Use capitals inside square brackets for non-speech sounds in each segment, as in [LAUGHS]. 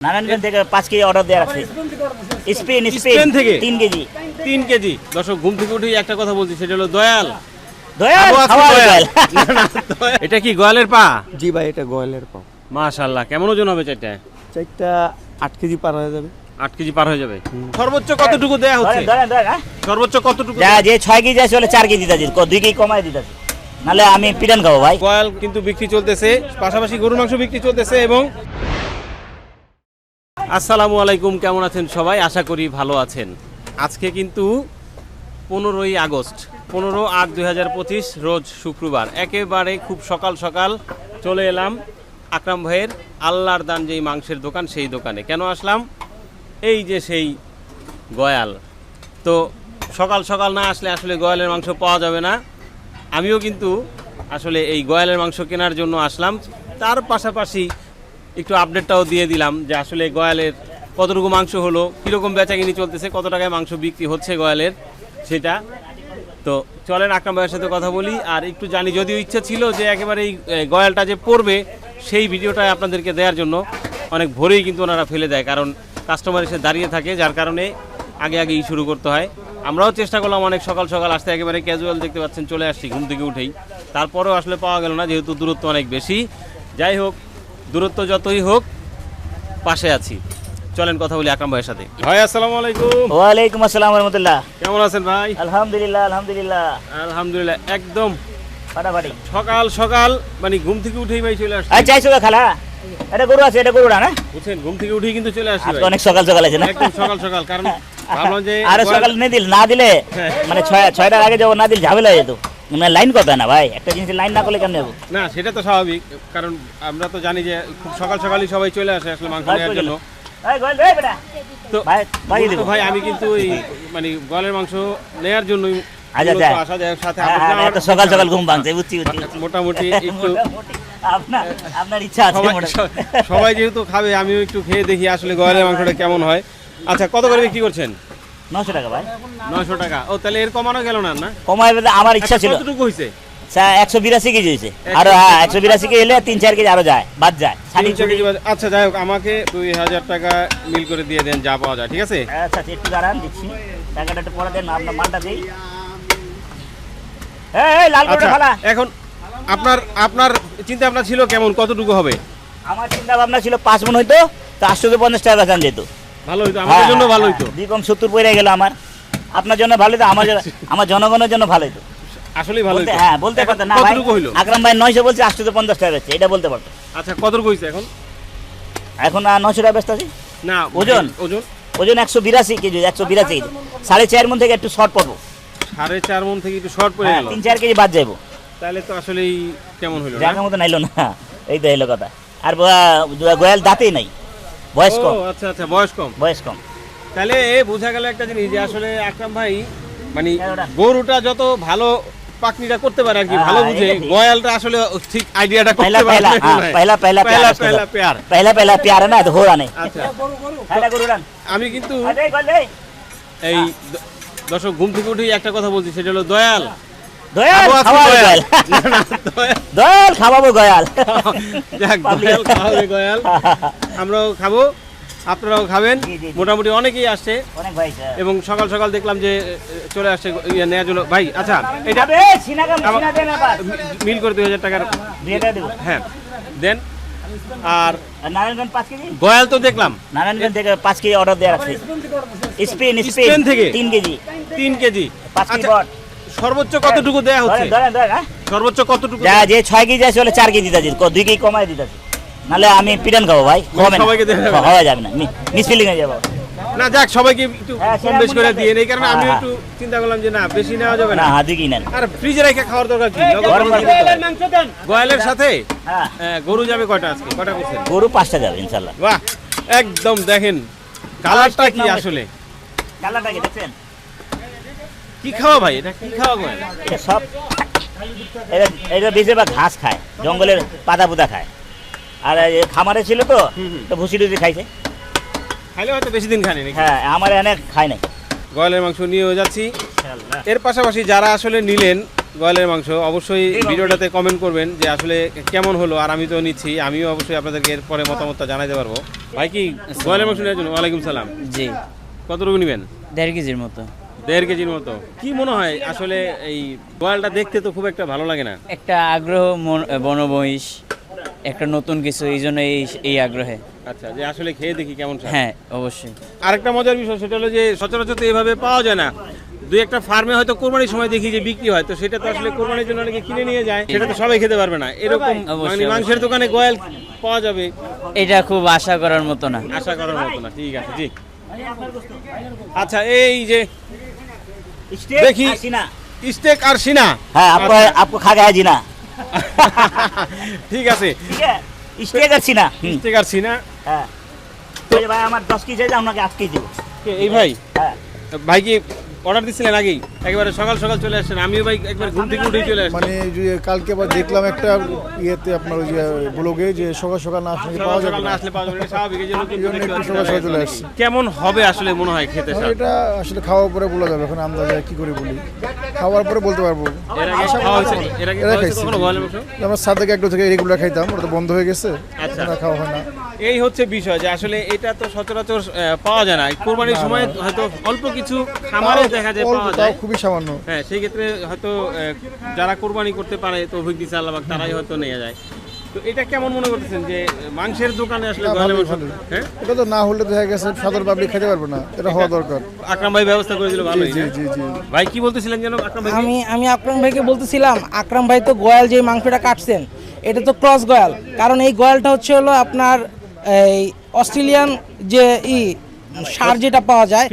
নারায়ণগঞ্জ থেকে পাঁচ KG order দেওয়া আছে। স্পেন স্পেন থেকে? তিন কেজি। তিন কেজি। দর্শক ঘুম থেকে উঠেই একটা কথা বলছি সেটা হলো দয়াল। [LAUGHS] এটা কি গোয়ালের পা? জি ভাই এটা গোয়ালের পাও মাশাল্লাহ কেমন ওজন হবে চারটা? চারটা আট কেজি পার হয়ে যাবে। আট কেজি পার হয়ে যাবে? সর্বোচ্চ কতটুকু দেয়া হচ্ছে? হ্যাঁ? সর্বোচ্চ কতটুকু যে ছয় কেজি আছে বলে চার কেজি দিতে দুই কেজি কমাই দিতে নাহলে আমি পিটান খাব ভাই। গোয়াল কিন্তু বিক্রি চলতেছে পাশাপাশি গরুর মাংস বিক্রি চলতেছে এবং আসসালামু আলাইকুম, কেমন আছেন সবাই? আশা করি ভালো আছেন। আজকে কিন্তু পনেরোই আগস্ট, পনেরো আট দুই হাজার পঁচিশ, রোজ শুক্রবার। একেবারে খুব সকাল সকাল চলে এলাম আকরাম ভাইয়ের আল্লাহর দান যেই মাংসের দোকান, সেই দোকানে। কেন আসলাম? এই যে সেই গয়াল। তো সকাল সকাল না আসলে আসলে গয়ালের মাংস পাওয়া যাবে না। আমিও কিন্তু আসলে এই গয়ালের মাংস কেনার জন্য আসলাম। তার পাশাপাশি একটু আপডেটটাও দিয়ে দিলাম যে আসলে গয়ালের কতটুকু মাংস হলো, কীরকম বেচাকিনি চলতেছে, কত টাকায় মাংস বিক্রি হচ্ছে গয়ালের, সেটা। তো চলেন আকরাম ভাইয়ের সাথে কথা বলি, আর একটু জানি, যদিও ইচ্ছা ছিল যে একেবারে এই গয়ালটা যে পড়বে, সেই ভিডিওটা আপনাদেরকে দেওয়ার জন্য অনেক ভোরেই কিন্তু ওনারা ফেলে দেয়, কারণ কাস্টমার এসে দাঁড়িয়ে থাকে, যার কারণে আগে আগেই শুরু করতে হয়। আমরাও চেষ্টা করলাম অনেক সকাল সকাল আসতে, একেবারে ক্যাজুয়াল দেখতে পাচ্ছেন, চলে আসছি, ঘুম থেকে উঠেই। তারপরেও আসলে পাওয়া গেল না, যেহেতু দূরত্ব অনেক বেশি। যাই হোক দূরত্ব যতই হোক পাশে আছি। চলেন কথা বলি আকরাম ভাইয়ের সাথে। ভাই আসসালামু আলাইকুম। ওয়ালাইকুম আসসালাম রহমতুল্লাহ। কেমন আছেন ভাই? আলহামদুলিল্লাহ আলহামদুলিল্লাহ। আলহামদুলিল্লাহ একদম। ফাটাফাটি। সকাল সকাল মানে ঘুম থেকে উঠেই ভাই চলে আসছি। আর চাইছো খালা। এটা গরু আছে এটা গরুটা না? বুঝছেন ঘুম থেকে উঠেই কিন্তু চলে আসছি অনেক সকাল সকাল আছে না? একদম সকাল সকাল কারণ ভাবলাম যে আরে সকাল নেই দিল না দিলে হ্যাঁ। মানে ছয় ছয়টার আগে যাব না দিল ঝামেলা হয়ে যেত। মানে লাইন না ভাই? একটা জিনিস লাইন না করলে কেমন যাব না সেটা তো স্বাভাবিক কারণ আমরা তো জানি যে খুব সকাল সকালই সবাই চলে আসে আসলে মাংস নেওয়ার জন্য। তো ভাই আমি কিন্তু এই মানে গলের মাংস নেয়ার জন্যই আচ্ছা, আচ্ছা। হ্যাঁ, হ্যাঁ, সকাল সকাল ঘুম ভাঙছে বুঝছি বুঝছি। মোটামুটি একটু আপনার আপনার ইচ্ছা আছে সবাই যেহেতু খাবে আমিও একটু খেয়ে দেখি আসলে গয়ালের মাংসটা কেমন হয়। আচ্ছা কত করে বিক্রি করছেন? নশো টাকা ভাই। নয়শো টাকা। ও তাহলে এর কমানো গেল না না? বলতে আমার ইচ্ছা ছিল। কতটুকু হয়েছে? একশো বিরাশি কেজি হয়েছে। আরও হ্যাঁ একশো বিরাশি কেজি এলে তিন চার কেজি আরও যায় বাদ যায়। ষাট তিন চার কেজি আচ্ছা যাই হোক আমাকে দুই হাজার টাকা মিল করে দিয়ে দেন যা পাওয়া যায় ঠিক আছে? আচ্ছা আচ্ছা, একটু দাঁড়ান দিচ্ছি টাকাটা একটু পরে দেন আপনার মালটা দিই। এই, লাল করে আচ্ছা এখন আপনার আপনার চিন্তা ভাবনা ছিল কেমন? কতটুকু হবে? আমার চিন্তা ভাবনা ছিল পাঁচ মন হইতো তো টাকা বেতন যেত ভালো হইতো আমাদের জন্য ভালো হইতো। দুই সত্তর পড়ে গেল আমার। আপনার জন্য ভালো হতো আমার আমার জনগণের জন্য ভালো হতো আসলেই ভালো হইতো। হ্যাঁ বলতে এখন না ভাই। আকরাম ভাই নয়শো বলছে আটশো পঞ্চাশ টাকা বেচছে এটা বলতে পারতো আচ্ছা এখন? এখন আর টাকা না ওজন? ওজন? ওজন একশো বিরাশি কেজি সাড়ে চার মন থেকে একটু শর্ট পড়ব। সাড়ে চার মন থেকে একটু শর্ট পড়ে হ্যাঁ গেল। তিন চার কেজি বাদ যাব তাহলে তো আসলেই কেমন হইল না? মতো নাইলো না এই তো এলো কথা। আর গোয়াল দাঁতেই নাই। আচ্ছা আচ্ছা বয়স কম। বয়স কম। তাহলে বোঝা গেল একটা জিনিস যে আসলে আকরাম ভাই মানে গরুটা যত ভালো পাকনিটা করতে পারে আর কি হ্যাঁ, ভালো হ্যাঁ, বুঝে গয়ালটা আসলে ঠিক আইডিয়াটা করতে পারে পহলা পহলা হ্যাঁ, পহলা পহলা প্যার পহলা পহলা প্যার। না তো হোরা আচ্ছা। আমি কিন্তু এই। দর্শক ঘুম থেকে উঠে একটা কথা বলছি সেটা হলো দয়াল। [LAUGHS] দয়াল খাওয়াবো গয়াল দয়াল। খাওয়াবো গয়াল যাক, দয়াল খাওয়াবে গয়াল আমরাও খাব আপনারাও খাবেন। মোটামুটি অনেকেই আসছে। অনেক ভাই স্যার। এবং সকাল সকাল দেখলাম যে চলে আসছে ইয়ে নেওয়ার জন্য ভাই আচ্ছা এটা মিল করে দুই হাজার টাকার হ্যাঁ দেন। আর আর নারায়ণগঞ্জ পাঁচ কেজি? গয়াল তো দেখলাম। নারায়ণগঞ্জ থেকে পাঁচ কেজি অর্ডার দেওয়া আছে। Spain Spain Spain. থেকে? তিন কেজি। তিন কেজি। পাঁচ কেজি আচ্ছা সর্বোচ্চ কতটুকু দেয়া হচ্ছে? ধরেন ধরেন ধরেন হ্যাঁ। সর্বোচ্চ কতটুকু যা যে ছয় কেজি আছে বলে চার কেজি দিতে দুই কেজি কমাই দিতে নাহলে আমি পিটান খাব ভাই হবে না। যাবে না? হওয়া যাবে না। মিস ফিলিং হয়ে যাব। না যাক সবাইকে একটু হ্যাঁ, কম বেশ করে দিয়ে এই কারণে হ্যাঁ, আমি হ্যাঁ। একটু চিন্তা করলাম যে না বেশি নেওয়া যাবে না। হাতি কি নেন? আর ফ্রিজে রেখে খাওয়ার দরকার কি? হয়। গয়ালের সাথে? হ্যাঁ। গরু যাবে কয়টা আজকে? কয়টা করছেন? গরু পাঁচটা যাবে ইনশাল্লাহ বাহ একদম দেখেন। কালারটা কি আসলে? কালারটা কি দেখছেন? কি খাওয়া ভাই? এটা কি খাওয়া এটা সব এটা এটা বেশিরভাগ ঘাস খায় জঙ্গলের পাতা পুতা খায়। আর খামারে ছিল তো। তো ভুসি টুসি খাইছে। খাইলে হয়তো বেশি দিন খানি নাকি? হ্যাঁ আমার এনে খায় নাই। গয়ালের মাংস নিয়ে যাচ্ছি। এর পাশাপাশি যারা আসলে নিলেন গোয়ালের মাংস অবশ্যই ভিডিওটাতে কমেন্ট করবেন যে আসলে কেমন হলো আর আমি তো নিচ্ছি। আমিও অবশ্যই আপনাদেরকে এরপরে মতামতটা জানাইতে পারব। ভাই কি গোয়ালের মাংস নেওয়ার জন্য? ওয়ালাইকুম সালাম। জি। কতটুকু নেবেন? দেড় কেজির মতো। দেড় কেজির মতো। কি মনে হয় আসলে এই গোয়ালটা দেখতে তো খুব একটা ভালো লাগে না? একটা আগ্রহ বনমহিষ একটা নতুন কিছু এই জন্য এই এই আগ্রহে। আচ্ছা যে আসলে খেয়ে দেখি কেমন হ্যাঁ অবশ্যই। আরেকটা মজার বিষয় সেটা হলো যে সচরাচর তো এভাবে পাওয়া যায় না। দুই একটা ফার্মে হয়তো কোরবানির সময় দেখি যে বিক্রি হয় তো সেটা তো আসলে কোরবানির জন্য অনেকে কিনে নিয়ে যায় সেটা তো সবাই খেতে পারবে না। এরকম অবশ্যই, মানে মাংসের দোকানে গোয়াল পাওয়া যাবে? এটা খুব আশা করার মতো না। আশা করার মতো না ঠিক আছে জি। আচ্ছা এই যে দেখি। স্টেক আর সিনা। হ্যাঁ আপু আপকো খা গায়া জিনা ঠিক আছে। স্টেক আর সিনা। স্টেক আর সিনা। হ্যাঁ। ভাই আমার 10 কেজি আপনাকে আট কেজি এই ভাই? হ্যাঁ। ভাই কি অর্ডার দিছিলেন আগেই। একেবারে সকাল সকাল চলে আসছেন। আমিও ভাই একবার ঘুম থেকে উঠেই চলে আসছি। মানে যে কালকে আবার দেখলাম একটা ইয়েতে আপনার ওই যে ব্লগে যে সকাল সকাল না আসলে পাওয়া যাবে না আসলে পাওয়া যাবে স্বাভাবিক যে নতুন সকাল সকাল চলে আসছে। কেমন হবে আসলে মনে হয় খেতে এটা আসলে খাওয়ার পরে বলা যাবে এখন আন্দাজে কি করে বলি? খাওয়ার পরে বলতে পারব। এর খাইছি। থেকে রেগুলার খাইতাম ওটা তো বন্ধ হয়ে গেছে আচ্ছা। খাওয়া হয় না। এই হচ্ছে বিষয় যে আসলে এটা তো সচরাচর পাওয়া যায় না। কোরবানির সময় হয়তো অল্প কিছু খামারে দেখা যায় পাওয়া যায়। খুবই সামান্য। হ্যাঁ সেই ক্ষেত্রে হয়তো যারা কোরবানি করতে পারে তো অভিজ্ঞ আল্লাহ তারাই হয়তো নিয়ে যায়। তো এটা কেমন মনে করতেছেন যে মাংসের দোকানে আসলে না, গোয়ালের ভালোই, মাংস ভালোই। হ্যাঁ? এটা তো না হলে দেখা গেছে সাধারণ পাবলিক খেতে পারবে না। এটা হওয়া দরকার। আকরাম ভাই ব্যবস্থা করে দিল জি জি জি জি ভাই কি বলতেছিলেন যেন আকরাম ভাই? আমি আমি আকরাম ভাইকে বলতেছিলাম আকরাম ভাই তো গয়াল যে মাংসটা কাটছেন এটা তো ক্রস গয়াল। কারণ এই গয়ালটা হচ্ছে হলো আপনার এই অস্ট্রেলিয়ান যে ই সার যেটা পাওয়া যায়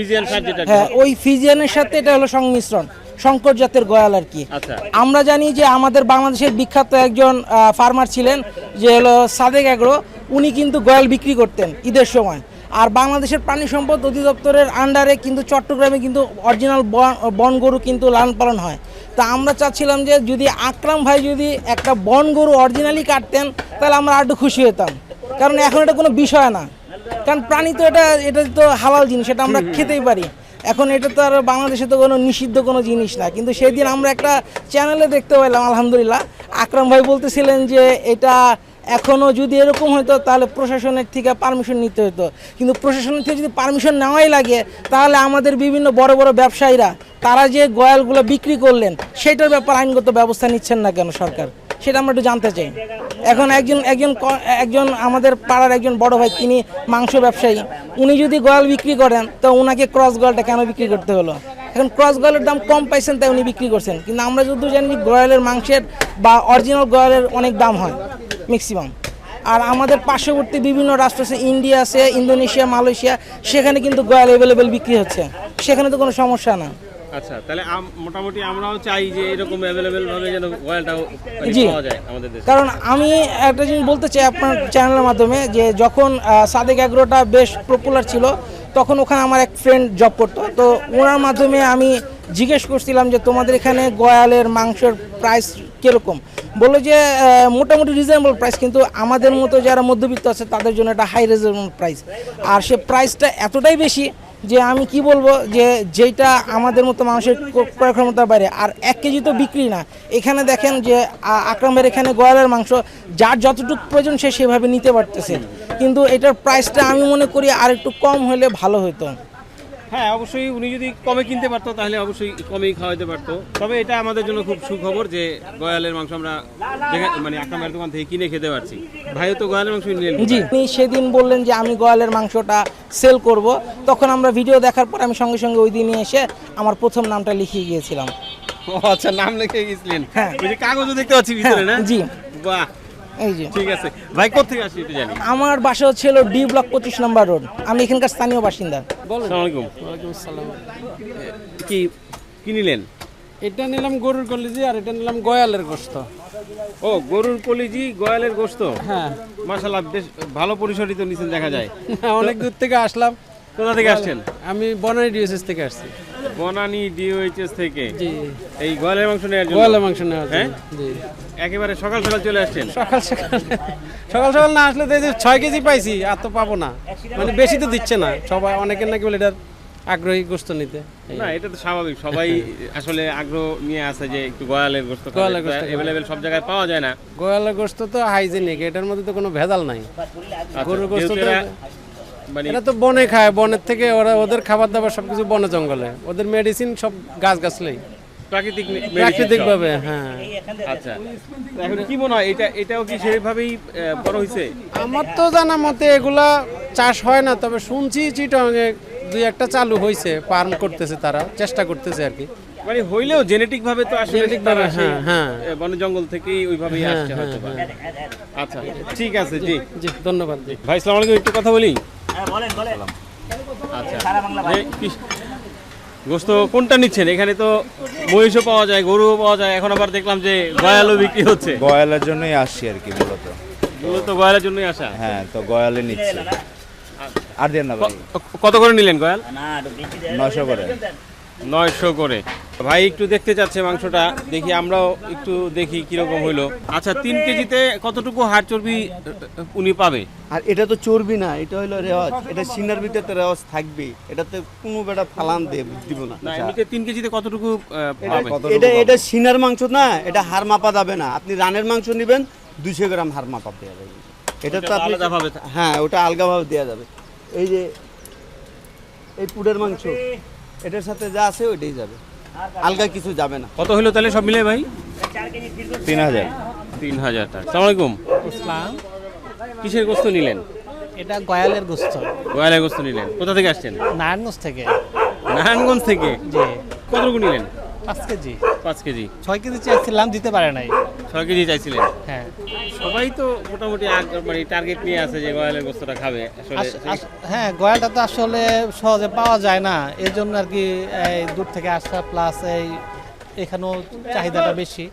হ্যাঁ ওই ফিজিয়ানের সাথে এটা হলো সংমিশ্রণ। শঙ্কর জাতের গয়াল আর কি। আচ্ছা। আমরা জানি যে আমাদের বাংলাদেশের বিখ্যাত একজন ফার্মার ছিলেন যে হলো সাদেক এগ্রো উনি কিন্তু গয়াল বিক্রি করতেন ঈদের সময়। আর বাংলাদেশের প্রাণী সম্পদ অধিদপ্তরের আন্ডারে কিন্তু চট্টগ্রামে কিন্তু অরিজিনাল বন গরু কিন্তু লালন পালন হয়। তা আমরা চাচ্ছিলাম যে যদি আকরাম ভাই যদি একটা বন গরু অরিজিনালি কাটতেন তাহলে আমরা আরও খুশি হতাম। কারণ এখন এটা কোনো বিষয় না। কারণ প্রাণী তো এটা এটা তো হালাল জিনিস এটা আমরা খেতেই পারি। এখন এটা তো আর বাংলাদেশে তো কোনো নিষিদ্ধ কোনো জিনিস না। কিন্তু সেদিন আমরা একটা চ্যানেলে দেখতে পেলাম আলহামদুলিল্লাহ। আকরাম ভাই বলতেছিলেন যে এটা এখনও যদি এরকম হতো তাহলে প্রশাসনের থেকে পারমিশন নিতে হতো কিন্তু প্রশাসনের থেকে যদি পারমিশন নেওয়াই লাগে, তাহলে আমাদের বিভিন্ন বড় বড় ব্যবসায়ীরা, তারা যে গয়ালগুলো বিক্রি করলেন, সেটার ব্যাপার আইনগত ব্যবস্থা নিচ্ছেন না কেন সরকার? সেটা আমরা একটু জানতে চাই। এখন একজন একজন একজন আমাদের পাড়ার একজন বড় ভাই, তিনি মাংস ব্যবসায়ী। উনি যদি গয়াল বিক্রি করেন, তো ওনাকে ক্রস গয়ালটা কেন বিক্রি করতে হলো? এখন ক্রস গয়ালের দাম কম পাইছেন, তাই উনি বিক্রি করছেন। কিন্তু আমরা যদি জানি, গয়ালের মাংসের বা অরিজিনাল গয়ালের অনেক দাম হয় ম্যাক্সিমাম আর আমাদের পার্শ্ববর্তী বিভিন্ন রাষ্ট্র আছে, ইন্ডিয়া আছে, ইন্দোনেশিয়া, মালয়েশিয়া, সেখানে কিন্তু গয়াল অ্যাভেলেবেল বিক্রি হচ্ছে। সেখানে তো কোনো সমস্যা না। আচ্ছা তাহলে মোটামুটি আমরাও চাই যে এরকম অ্যাভেলেবেল ভাবে যেন ওয়েলটাও পাওয়া যায় আমাদের দেশে। কারণ আমি একটা জিনিস বলতে চাই আপনার চ্যানেলের মাধ্যমে যে যখন সাদেক অ্যাগ্রোটা বেশ পপুলার ছিল তখন ওখানে আমার এক ফ্রেন্ড জব করতো। তো ওনার মাধ্যমে আমি জিজ্ঞেস করছিলাম যে তোমাদের এখানে গয়ালের মাংসের প্রাইস কীরকম? বলল যে মোটামুটি রিজনেবল প্রাইস কিন্তু আমাদের মতো যারা মধ্যবিত্ত আছে তাদের জন্য এটা হাই রিজনেবল প্রাইস আর সে প্রাইসটা এতটাই বেশি যে আমি কি বলব যে যেটা আমাদের মতো মানুষের ক্রয় ক্ষমতার বাইরে। আর এক কেজি তো বিক্রি না। এখানে দেখেন যে আক্রামের এখানে গয়ালের মাংস, যার যতটুকু প্রয়োজন সে সেভাবে নিতে পারতেছে। কিন্তু এটার প্রাইসটা আমি মনে করি আর একটু কম হলে ভালো হতো। হ্যাঁ অবশ্যই উনি যদি কমে কিনতে পারতো তাহলে অবশ্যই কমেই খাওয়াতে পারতো। তবে এটা আমাদের জন্য খুব সুখবর যে গয়ালের মাংস আমরা মানে আকরামের দোকান থেকে কিনে খেতে পারছি। ভাইও তো গয়ালের মাংস নিলেন জি। উনি সেদিন বললেন যে আমি গয়ালের মাংসটা সেল করব। তখন আমরা ভিডিও দেখার পর আমি সঙ্গে সঙ্গে ওই দিনই এসে আমার প্রথম নামটা লিখিয়ে গিয়েছিলাম। ও আচ্ছা নাম লিখে গেছিলেন হ্যাঁ। ওই যে কাগজও দেখতে পাচ্ছি ভিতরে না? জি। বাহ! এই যে। ঠিক আছে। ভাই কোথেকে আসছি একটু জানি আমার বাসা হচ্ছিল ডি ব্লক পঁচিশ নম্বর রোড। আমি এখানকার স্থানীয় বাসিন্দা। আসসালামু আলাইকুম। কি কি নিলেন? এটা নিলাম গরুর কলিজি আর এটা নিলাম গয়ালের গোস্ত। ও গরুর কলিজি গয়ালের গোস্ত? হ্যাঁ। মাশাআল্লাহ বেশ ভালো পরিসরিত নিছেন দেখা যায়। অনেক দূর থেকে আসলাম। কোথা থেকে আসছেন? আমি বনানী ডিএসএস থেকে আসছি। বনানী ডিওএইচএস থেকে এই গয়ালের মাংস নেওয়ার জন্য? গয়ালের মাংস নেওয়ার হ্যাঁ? জি। একেবারে সকাল সকাল চলে আসছেন? সকাল সকাল সকাল সকাল না আসলে তো ছয় কেজি পাইছি আর তো পাবো না। মানে বেশি তো দিচ্ছে না। সবাই অনেকের নাকি বলে এটার আগ্রহী গোস্ত নিতে। না এটা তো স্বাভাবিক। সবাই আসলে আগ্রহ নিয়ে আসে যে একটু গয়ালের গোস্ত গয়ালের খাবে। অ্যাভেলেবেল সব জায়গায় পাওয়া যায় না। গোয়ালের গোস্ত তো হাইজেনিক এটার মধ্যে তো কোনো ভেজাল নাই। আচ্ছা, গরুর গোশত যেহেতু তো- এরা মানে এটা তো বনে খায় বনের থেকে ওরা ওদের খাবার দাবার সবকিছু বনে জঙ্গলে। ওদের মেডিসিন সব গাছ গাছলেই। প্রাকৃতিক প্রাকৃতিক ভাবে হ্যাঁ। আচ্ছা। এখন কি মনে হয় এটা এটাও কি সেভাবেই বড় আমার তো জানা মতে এগুলা চাষ হয় না তবে শুনছি চিটংয়ে দুই একটা চালু হয়েছে ফার্ম করতেছে তারা চেষ্টা করতেছে আর কি। মানে হইলেও জেনেটিক ভাবে তো আসলে তারা হ্যাঁ, হ্যাঁ। বন জঙ্গল থেকেই ওইভাবেই হ্যাঁ, আসছে হয়তো আচ্ছা ঠিক আছে জি। জি ধন্যবাদ জি। ভাই সালাম আলাইকুম একটু কথা বলি? হ্যাঁ বলেন বলেন। আচ্ছা। সারা বাংলা যে কি- গোস্ত কোনটা নিচ্ছেন? এখানে তো মহিষও পাওয়া যায় গরুও পাওয়া যায়। এখন আবার দেখলাম যে গয়ালও বিক্রি হচ্ছে। গয়ালের জন্যই আসছি আর কি মূলত। মূলত গয়ালের জন্যই আসা? হ্যাঁ তো গয়ালে নিচ্ছি। আর দেন না ভাই। কত করে নিলেন গয়াল। নশো করে। নয়শো করে। ভাই একটু দেখতে চাচ্ছে মাংসটা দেখি আমরাও একটু দেখি কীরকম হইল। আচ্ছা তিন কেজিতে কতটুকু হাড় চর্বি উনি পাবে? আর এটা তো চর্বি না এটা হলো রেওয়াজ। এটা সিনার ভিতরে তো রেওয়াজ থাকবেই। এটাতে কোনো বেটা ফালান দে দিব না। না এমনিতে তিন কেজিতে কতটুকু পাবে? এটা এটা সিনার মাংস না এটা হাড় মাপা যাবে না। আপনি রানের মাংস নেবেন দুইশো গ্রাম হাড় মাপা দেওয়া যাবে। এটা তো আপনি আলাদাভাবে হ্যাঁ ওটা আলগাভাবে দেওয়া যাবে। এই যে এই পুডের মাংস। এটার সাথে যা আছে ওইটাই যাবে। আলগা কিছু যাবে না। কত হলো তাহলে সব মিলে ভাই? তিন হাজার। তিন হাজার টাকা। সালাম আলাইকুম। কিসের গোস্ত নিলেন? এটা গয়ালের গোস্ত। গয়ালের গোস্ত নিলেন। কোথা থেকে আসছেন? নারায়ণগঞ্জ থেকে। নারায়ণগঞ্জ থেকে? জি। কতটুকু নিলেন? পাঁচ কেজি। পাঁচ কেজি। ছয় কেজি চাইছিলাম দিতে পারে নাই। ছয় কেজি চাইছিলেন? হ্যাঁ। সবাই তো মোটামুটি মানে টার্গেট নিয়ে আছে যে গয়ালের গোস্তটা খাবে। হ্যাঁ গয়ালটা তো আসলে সহজে পাওয়া যায় না। এই জন্য আর কি এই দূর থেকে আসা প্লাস এই এখানেও চাহিদাটা বেশি।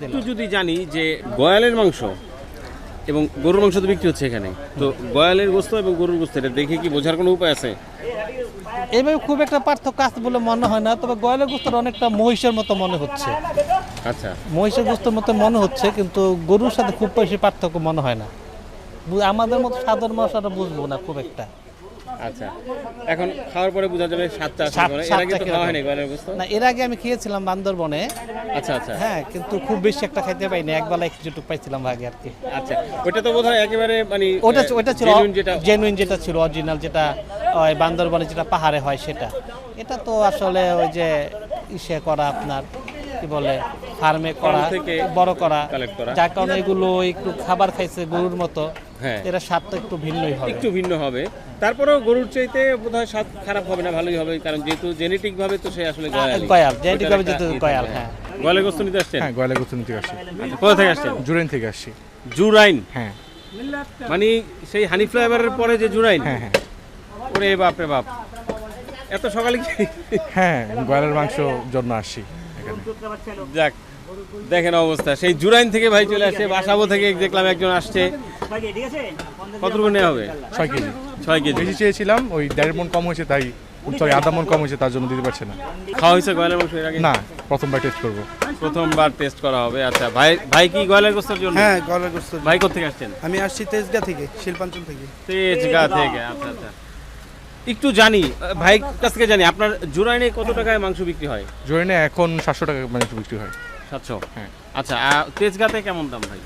দিল একটু যদি জানি যে গয়ালের মাংস এবং গরুর মাংস তো বিক্রি হচ্ছে এখানে। তো গয়ালের গোস্ত এবং গরুর গোস্ত এটা দেখে কি বোঝার কোনো উপায় আছে? এইভাবে খুব একটা পার্থক্য আছে বলে মনে হয় না তবে গয়ালের গোস্তটা অনেকটা মহিষের মতো মনে হচ্ছে। আচ্ছা। মহিষের গোস্তের মতো মনে হচ্ছে কিন্তু গরুর সাথে খুব বেশি পার্থক্য মনে হয় না। আমাদের মতো সাধারণ মানুষরা বুঝব না খুব একটা। আচ্ছা। এখন খাওয়ার পরে বোঝা যাবে সাতটা আছে স্বাদ- করে। এর আগে তো খাওয়া হয়নি গয়ালের গোস্ত? না এর আগে আমি খেয়েছিলাম বান্দরবনে। আচ্ছা আচ্ছা। হ্যাঁ কিন্তু খুব বেশি একটা খাইতে পাইনি। একবেলা কিছুটুকু পাইছিলাম আগে আর কি। আচ্ছা। ওটা তো বোধহয় একেবারে মানে ওটা ওটা ছিল যেটা জেনুইন যেটা ছিল অরিজিনাল যেটা ওই বান্দরবনে যেটা পাহাড়ে হয় সেটা। এটা তো আসলে ওই যে ইসে করা আপনার কি বলে ফার্মে করা বড় করা। যার কারণে এগুলো একটু খাবার খাইছে গরুর মতো। হ্যাঁ। এরা স্বাদটা একটু ভিন্নই হবে। একটু ভিন্ন হবে। তারপরেও গরুর চাইতে বোধহয় স্বাদ খারাপ হবে না ভালোই হবে কারণ যেহেতু জেনেটিক ভাবে তো সে আসলে গয়াল। গয়াল, genetic ভাবে যেহেতু গয়াল, হ্যাঁ। গয়ালের গোস্ত নিতে আসছেন? হ্যাঁ গয়লা গোস্ত নিতে আসছি। আচ্ছা, কোথা থেকে আসছেন? জুরাইন থেকে আসছি। জুরাইন? হ্যাঁ। মানে সেই হানি ফ্লাইওভারের পরে যে জুরাইন? হ্যাঁ হ্যাঁ। ওরে বাপ রে বাপ। এত সকালে কি? হ্যাঁ গয়লার মাংস জন্য আসছি এখানে। যাক দেখেন অবস্থা। সেই জুরাইন থেকে ভাই চলে আসছে বাসাবো থেকে দেখলাম একজন আসছে। ভাই, কতটুকু নেওয়া হবে? ছয় কেজি। ছয় কেজি। বেশি চেয়েছিলাম ওই দেড় মন কম হয়েছে তাই সরি আধা মন কম হয়েছে তার জন্য দিতে পারছে না। খাওয়া হয়েছে গয়ালের মাংস এর আগে? না প্রথমবার টেস্ট করব। প্রথমবার টেস্ট করা হবে আচ্ছা। ভাই ভাই কি গয়ালের গোস্তের জন্য? হ্যাঁ গলার গোস্ত ভাই কোথেকে আসছেন? আমি আসছি তেজগা থেকে শিল্পাঞ্চল থেকে। তেজগা থেকে আচ্ছা আচ্ছা। একটু জানি ভাই কাছ থেকে জানি আপনার জুরাইনে কত টাকায় মাংস বিক্রি হয়? জুরাইনে এখন সাতশো টাকা মাংস বিক্রি হয়। সাতশো? হ্যাঁ। আচ্ছা তেজগাতে কেমন দাম ভাই?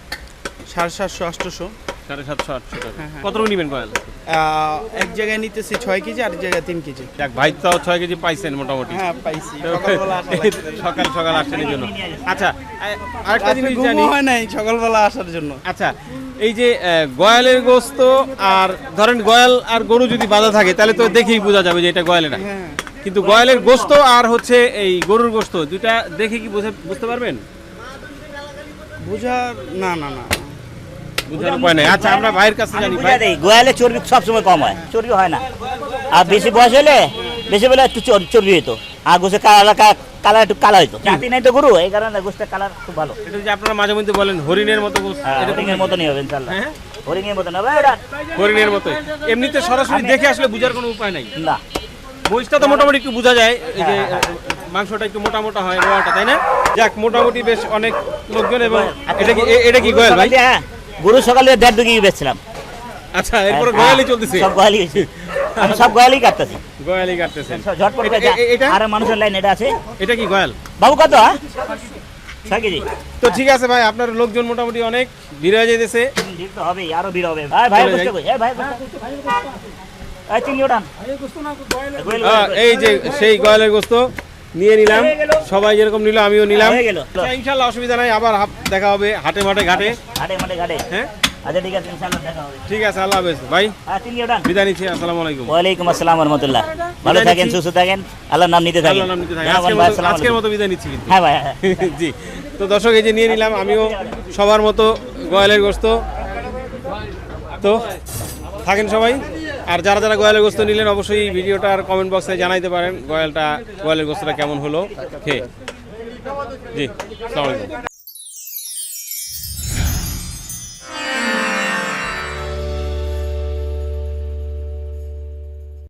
সাড়ে সাতশো আটশোশো সাড়ে সাতশো আটশো টাকা। হ্যাঁ, কতটুকু নেবেন গয়াল এক জায়গায় নিতেছি ছয় কেজি আর জায়গায় তিন কেজি। যাক ভাই তাও ছয় কেজি পাইছেন মোটামুটি। হ্যাঁ পাইছি। সকালবেলা আসা লাগছে। [LAUGHS] সকাল সকাল আসছেন এই জন্য। আচ্ছা আ- আরেকটা রাত্রে জিনিস ঘুমও জানি। হয় নাই সকালবেলা আসার জন্য। আচ্ছা এই যে গয়ালের গোস্ত আর ধরেন গয়াল আর গরু যদি বাঁধা থাকে তাহলে তো দেখেই বোঝা যাবে যে এটা গয়ালের না। হ্যাঁ। কিন্তু গয়ালের গোস্ত আর হচ্ছে এই গরুর গোস্ত দুইটা দেখে কি বুঝে বুঝতে পারবেন? বুঝার না না না। বুঝার উপায় নেই। আচ্ছা আমরা ভাইয়ের কাছে জানি। গোয়ালে চর্বি সবসময় কম হয়। চর্বি হয় না। আর বেশি বয়স হলে বেশি বেলা একটু চর্বি হইতো। আর গোসে কালার কালার একটু কালা হইতো। জাতি নাই তো গরু এই কারণে গোসটা কালার খুব ভালো। এটা যে আপনারা মাঝে মধ্যে বলেন হরিণের মতো হ্যাঁ, হরিণের মতনই হবে ইনশাল্লাহ হ্যাঁ? হরিণের হবে এটা হরিণের মতো এমনিতে সরাসরি দেখে আসলে বোঝার কোনো উপায় নাই। না। মহিষটা তো মোটামুটি একটু বোঝা যায় এই যে হ্যাঁ, মাংসটা একটু মোটা মোটা হয় রোয়াটা তাই না? যাক মোটামুটি বেশ অনেক লোকজন এবং এটা কি এটা কি গরু গোয়াল ভাই? সকালে, হ্যাঁ গরু সকালে দেড় দুগি বেচছিলাম। আচ্ছা এরপরে গয়ালই চলতেছে। সব গোয়ালি হয়েছে আমি সব গয়ালই কাটতেছি। গয়ালি কাটতেছেন। ঝটপট এটা- আর মানুষের লাইন এটা আছে। এটা কি গয়াল? বাবু কত হ্যাঁ? তো ঠিক আছে ভাই আপনার লোকজন মোটামুটি অনেক ভিড় হয়ে যেতেছে হবেই আরও ভিড় হবে। ভাই ভাই ভাই এই যে সেই গয়ালের গোস্ত নিয়ে নিলাম। সবাই যেরকম নিল আমিও নিলাম। ইনশাল্লাহ অসুবিধা নাই আবার দেখা হবে হাটে মাঠে ঘাটে। ঘাটে মাঠে ঘাটে। হ্যাঁ? আচ্ছা ঠিক আছে ইনশাআল্লাহ দেখা হবে। ঠিক আছে আল্লাহ হাফেজ। ভাই হ্যাঁ চিনি ওটান বিদায় নিচ্ছি আসসালামু আলাইকুম। ওয়ালাইকুম আসসালাম রহমতুল্লাহ ভালো থাকেন সুস্থ থাকেন আল্লাহর নাম নিতে থাকেন। আল্লাহর নাম নিতে থাকি আজকের মতো বিদায় নিচ্ছি কিন্তু। হ্যাঁ ভাই হ্যাঁ। [LAUGHS] জি। তো দর্শক এই যে নিয়ে নিলাম আমিও সবার মতো গয়ালের গোস্ত। তো থাকেন সবাই। আর যারা যারা গয়ালের গোস্ত নিলেন অবশ্যই ভিডিওটার কমেন্ট বক্সে জানাইতে পারেন গয়ালটা গয়ালের গোস্তটা কেমন হলো খেয়ে। জি আসসালামু আলাইকুম।